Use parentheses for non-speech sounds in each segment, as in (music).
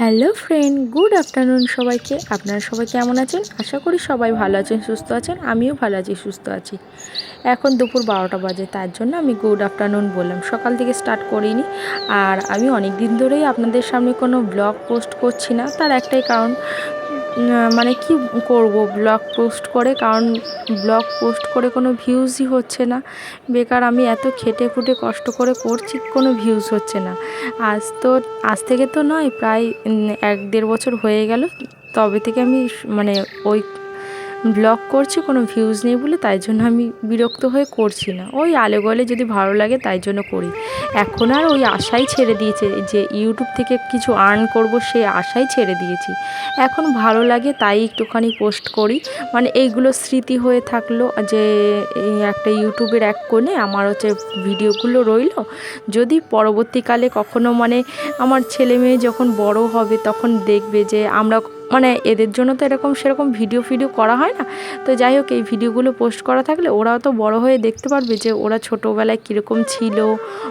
Hello friend, good afternoon সবাইকে। আপনারা সবাই কেমন আছেন? আশা করি সবাই ভালো আছেন, সুস্থ আছেন, আমিও ভালো আছি, সুস্থ আছি। এখন দুপুর বারোটা বাজে, তার জন্য আমি গুড আফটারনুন বললাম। সকাল থেকে স্টার্ট করিনি, আর আমি অনেক দিন ধরেই আপনাদের সামনে কোনো ব্লগ পোস্ট করছি না। তার একটাই কারণ মানে কি করব? ব্লগ পোস্ট করে, কারণ ব্লগ পোস্ট করে কোনো ভিউজই হচ্ছে না। বেকার আমি এত খেটে খুটে কষ্ট করে করছি, কোনো ভিউজ হচ্ছে না। আজ তো, আজ থেকে তো নয়, প্রায় এক দেড় বছর হয়ে গেল। তবে থেকে আমি মানে ওই ব্লগ করছি, কোনো ভিউজ নেই বলে তাই জন্য আমি বিরক্ত হয়ে করছি না। ওই আলে গলে যদি ভালো লাগে তাই জন্য করি। এখন আর ওই আশাই ছেড়ে দিয়েছে যে ইউটিউব থেকে কিছু আর্ন করব সেই আশাই ছেড়ে দিয়েছি। এখন ভালো লাগে তাই একটুখানি পোস্ট করি। মানে এইগুলো স্মৃতি হয়ে থাকল যে একটা ইউটিউবের এক কোণে আমার হচ্ছে ভিডিওগুলো রইল। যদি পরবর্তীকালে কখনো মানে আমার ছেলে মেয়ে যখন বড় হবে তখন দেখবে যে আমরা মানে এদের জন্য তো এরকম সেরকম ভিডিও ফিডিও করা হয় না। তো যাই হোক, এই ভিডিওগুলো পোস্ট করা থাকলে ওরাও তো বড় হয়ে দেখতে পারবে যে ওরা ছোটোবেলায় কীরকম ছিল,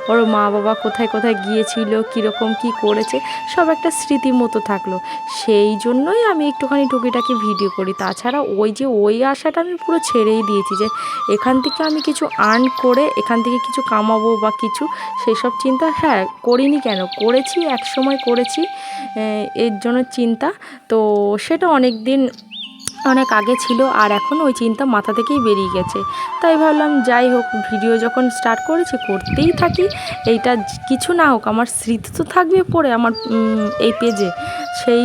ওর মা বাবা কোথায় কোথায় গিয়েছিল, কীরকম কি করেছে, সব একটা স্মৃতি মতো থাকল। সেই জন্যই আমি একটুখানি টুকিটাকি ভিডিও করি। তাছাড়া ওই যে ওই আশাটা আমি পুরো ছেড়েই দিয়েছি যে এখান থেকে আমি কিছু আর্ন করে, এখান থেকে কিছু কামাবো বা কিছু সেই সব চিন্তা হ্যাঁ করিনি কেন? করেছি এক সময় করেছি এর জন্য চিন্তা। তো সেটা অনেক দিন অনেক আগে ছিল আর এখন ওই চিন্তা মাথা থেকেই বেরিয়ে গেছে। তাই ভাবলাম যাই হোক, ভিডিও যখন স্টার্ট করেছি করতেই থাকি। এইটা কিছু না হোক, আমার স্মৃতি তো থাকবে পড়ে, আমার এই পেজে সেই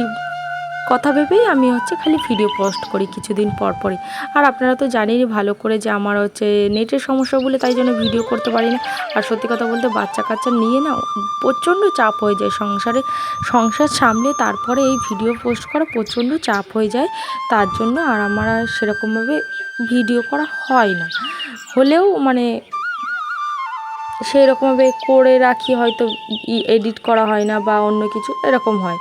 কথা ভেবেই আমি হচ্ছে খালি ভিডিও পোস্ট করি কিছুদিন পর পরই। আর আপনারা তো জানেনই ভালো করে যে আমার হচ্ছে নেটের সমস্যা বলে তাই জন্য ভিডিও করতে পারি না। আর সত্যি কথা বলতে বাচ্চা কাচ্চা নিয়ে না প্রচণ্ড চাপ হয়ে যায় সংসারে। সংসার সামলে তারপরে এই ভিডিও পোস্ট করা প্রচণ্ড চাপ হয়ে যায়। তার জন্য আর আমার আর সেরকমভাবে ভিডিও করা হয় না। হলেও মানে সেই রকমভাবে করে রাখি, হয়তো এডিট করা হয় না বা অন্য কিছু, এরকম হয়।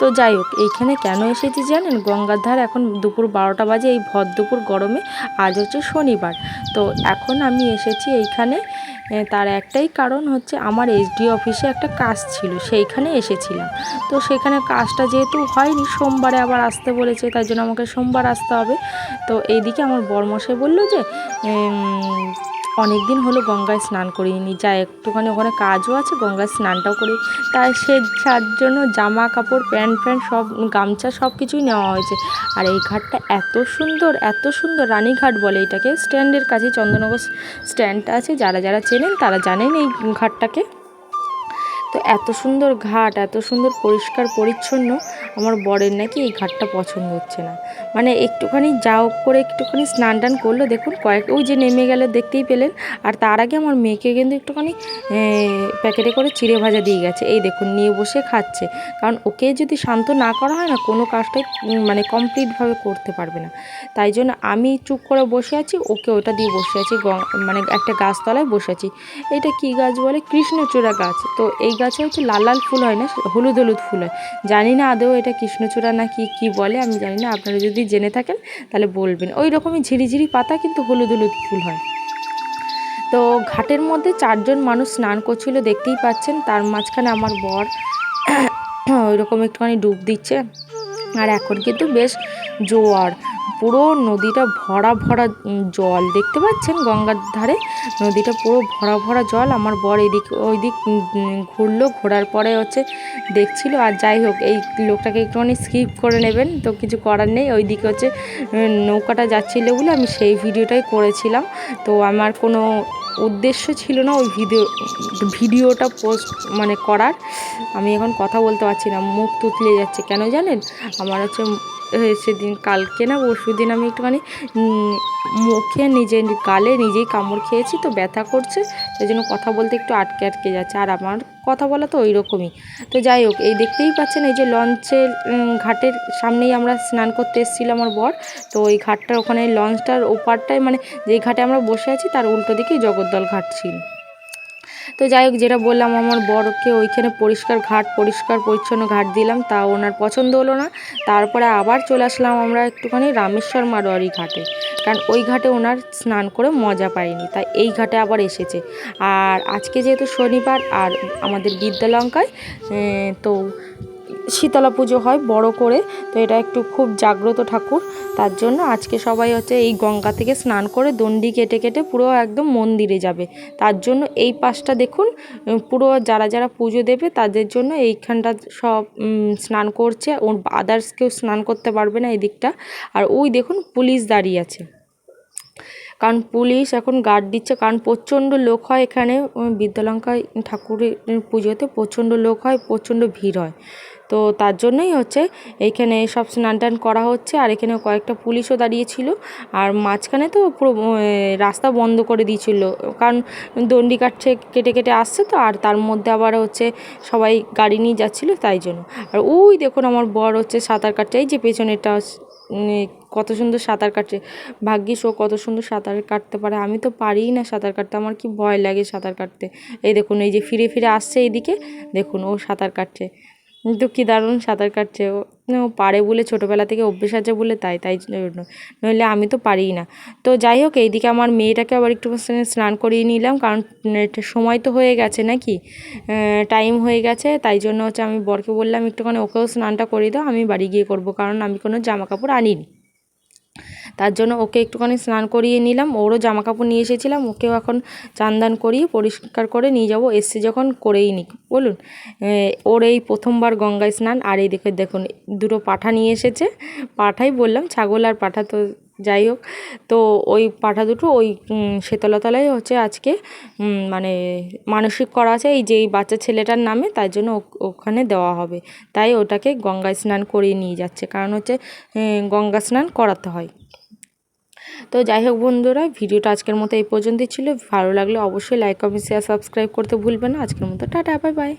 তো যাই হোক, এইখানে কেন এসেছি জানেন? গঙ্গার ধার এখন দুপুর বারোটা বাজে, এই ভর দুপুর গরমে আজ হচ্ছে শনিবার। তো এখন আমি এসেছি এইখানে তার একটাই কারণ হচ্ছে আমার এসডি অফিসে একটা কাজ ছিল, সেইখানে এসেছিলাম। তো সেখানে কাজটা যেহেতু হয়নি, সোমবারে আবার আসতে বলেছে, তাই জন্য আমাকে সোমবার আসতে হবে। তো এইদিকে আমার বরমশাই বলল যে অনেক দিন হলো গঙ্গায় স্নান করিনি যা একটুখানি ওখানে কাজও আছে, গঙ্গায় স্নানটাও করি। তাই সে তার জন্য জামা কাপড়, প্যান্ট, ফ্যান্ট সব, গামছা সব কিছুই নেওয়া হয়েছে। আর এই ঘাটটা এত সুন্দর এত সুন্দর রানীঘাট বলে এটাকে। স্ট্যান্ডের কাছে চন্দ্রনগর স্ট্যান্ডটা আছে, যারা যারা চেনেন তারা জানেন এই ঘাটটাকে। তো এত সুন্দর ঘাট, এত সুন্দর পরিষ্কার, পরিচ্ছন্ন। আমার বরের নাকি এই ঘাটটা পছন্দ হচ্ছে না। মানে একটুখানি যাও করে একটুখানি স্নান টান করল দেখুন কয়েক ওই যে নেমে গেলে দেখতেই পেলেন। আর তার আগে আমার মেয়েকে কিন্তু একটুখানি প্যাকেটে করে চিড়ে ভাজা দিয়ে গেছে। এই দেখুন, নিয়ে বসে খাচ্ছে। কারণ ওকে যদি শান্ত না করা হয় না, কোনো কাজটাই মানে কমপ্লিটভাবে করতে পারবে না। তাই জন্য আমি চুপ করে বসে আছি, ওকে ওটা দিয়ে বসে আছি মানে একটা গাছতলায় বসে আছি। এটা কি গাছ বলে? কৃষ্ণচূড়া গাছ। তো এই গাছে হচ্ছে লাল লাল ফুল হয় না হলুদ হলুদ ফুল হয়। জানি না আদৌ এটা কৃষ্ণচূড়া না কি কি বলে আমি জানি না, আপনারা যদি জেনে থাকেন তাহলে বলবেন। ওই রকমই ঝিরিঝিরি পাতা কিন্তু হলুদ হলুদ ফুল হয়। তো ঘাটের মধ্যে চারজন মানুষ স্নান করছিল, দেখতেই পাচ্ছেন, তার মাঝখানে আমার বর (clears throat) ওই রকম একটুখানি ডুব দিচ্ছে। আর এখন কিন্তু বেশ জোয়ার। পুরো নদীটা ভরা ভরা জল। দেখতে পাচ্ছেন গঙ্গার ধারে? নদীটা পুরো ভরা ভরা জল। আমার বর এদিক ওই দিক ঘুরলো। ঘোরার পরে হচ্ছে দেখছিল। আর যাই হোক, এই লোকটাকে একটুখানি স্কিপ করে নেবেন। তো কিছু করার নেই। ওই দিকে হচ্ছে নৌকাটা যাচ্ছিল বলে আমি সেই ভিডিওটাই করেছিলাম। তো আমার কোনো উদ্দেশ্য ছিল না ওই ভিডিও, ভিডিওটা পোস্ট মানে করার। আমি এখন কথা বলতে পারছি না। মুখ তুতলে যাচ্ছে। কেন জানেন? আমার হচ্ছে সেদিন কালকে না পরশু দিন আমি একটুখানি মুখে নিজের গালে নিজেই কামড় খেয়েছি তো ব্যথা করছে সেই জন্য কথা বলতে একটু আটকে আটকে যাচ্ছে। আর আমার কথা বলা তো ওই রকমই তো যাই হোক, এই দেখতেই পাচ্ছেন এই যে লঞ্চের ঘাটের সামনেই আমরা স্নান করতে এসেছিলাম আমার বর, তো ওই ঘাটটার ওখানে লঞ্চটার ওপারটায় মানে যেই ঘাটে আমরা বসে আছি, তার উল্টো দিকেই জগদ্দল ঘাট ছিল। তো যাই হোক, যেটা বললাম, আমার বরকে ওইখানে পরিষ্কার ঘাট, পরিষ্কার, পরিচ্ছন্ন ঘাট দিলাম, তা ওনার পছন্দ হলো না। তারপরে আবার চলে আসলাম আমরা একটুখানি রামেশ্বর মারোয়ারি ঘাটে, কারণ ওই ঘাটে ওনার স্নান করে মজা পায়নি তাই এই ঘাটে আবার এসেছে। আর আজকে যেহেতু শনিবার, আর আমাদের বিদ্যালঙ্কায় তো শীতলা পুজো হয় বড় করে, তো এটা একটু খুব জাগ্রত ঠাকুর। তার জন্য আজকে সবাই হচ্ছে এই গঙ্গা থেকে স্নান করে দণ্ডি কেটে কেটে পুরো একদম মন্দিরে যাবে। তার জন্য এই পাশটা দেখুন পুরো যারা যারা পুজো দেবে তাদের জন্য এইখানটা সব স্নান করছে। ওর আদার্স কেউ স্নান করতে পারবে না এদিকটা। আর ওই দেখুন পুলিশ দাঁড়িয়ে আছে। কারণ পুলিশ এখন গার্ড দিচ্ছে, কারণ প্রচণ্ড লোক হয় এখানে বিদ্যালঙ্কা ঠাকুরের পুজোতে প্রচণ্ড লোক হয়, প্রচণ্ড ভিড় হয়। তো তার জন্যই হচ্ছে এইখানে সব স্নান টান করা হচ্ছে আর এখানে কয়েকটা পুলিশও দাঁড়িয়েছিল আর মাঝখানে তো পুরো রাস্তা বন্ধ করে দিয়েছিল। কারণ দণ্ডি কাটছে কেটে কেটে আসছে তো আর তার মধ্যে আবার হচ্ছে সবাই গাড়ি নিয়ে যাচ্ছিল তাই জন্য। আর ওই দেখুন আমার বর হচ্ছে সাঁতার কাটছে। এই যে পেছনেটা উম, কত সুন্দর সাঁতার কাটছে। ভাগ্যিস ও কত সুন্দর সাঁতার কাটতে পারে। আমি তো পারিই না সাঁতার কাটতে। আমার কি ভয় লাগে সাঁতার কাটতে। এই দেখুন এই যে ফিরে ফিরে আসছে এইদিকে। দেখুন ও সাঁতার কাটছে। তো কী দারুণ সাঁতার কাটছে ও। ও পারে বলে ছোটোবেলা থেকে অভ্যেস আছে বলে তাই তাই জন্য নইলে আমি তো পারিই না। তো যাই হোক, এইদিকে আমার মেয়েটাকে আবার একটু স্নান করিয়ে নিলাম, কারণ সময় তো হয়ে গেছে নাকি? টাইম হয়ে গেছে, তাই জন্য হচ্ছে আমি বরকে বললাম, একটুখানি ওকেও স্নানটা করিয়ে দাও, আমি বাড়ি গিয়ে করব, কারণ আমি কোনো জামা কাপড় আনিনি। তার জন্য ওকে একটুখানি স্নান করিয়ে নিলাম। ওরও জামা কাপড় নিয়ে এসেছিলাম, ওকেও এখন চান দান করিয়ে পরিষ্কার করে নিয়ে যাব। এসছে যখন করেই নিক, বলুন। ওর এই প্রথমবার গঙ্গায় স্নান, আর এই দেখে দেখুন, দুটো পাঠা নিয়ে এসেছে। পাঠাই বললাম, ছাগল আর পাঠা তো যাই হোক। তো ওই পাঠা দুটো ওই শীতলতলায় হচ্ছে আজকে মানে মানসিক করা আছে, এই যে এই বাচ্চা ছেলেটার নামে, তাই জন্য ওখানে দেওয়া হবে। তাই ওটাকে গঙ্গায় স্নান করিয়ে নিয়ে যাচ্ছে। কারণ হচ্ছে গঙ্গা স্নান করাতে হয়। তো যাই হোক বন্ধুরা, ভিডিওটা আজকের মতো এই পর্যন্তই ছিল। ভালো লাগলে অবশ্যই লাইক কমেন্ট শেয়ার সাবস্ক্রাইব করতে ভুলবেন না। আজকের মতো টাটা বাই বাই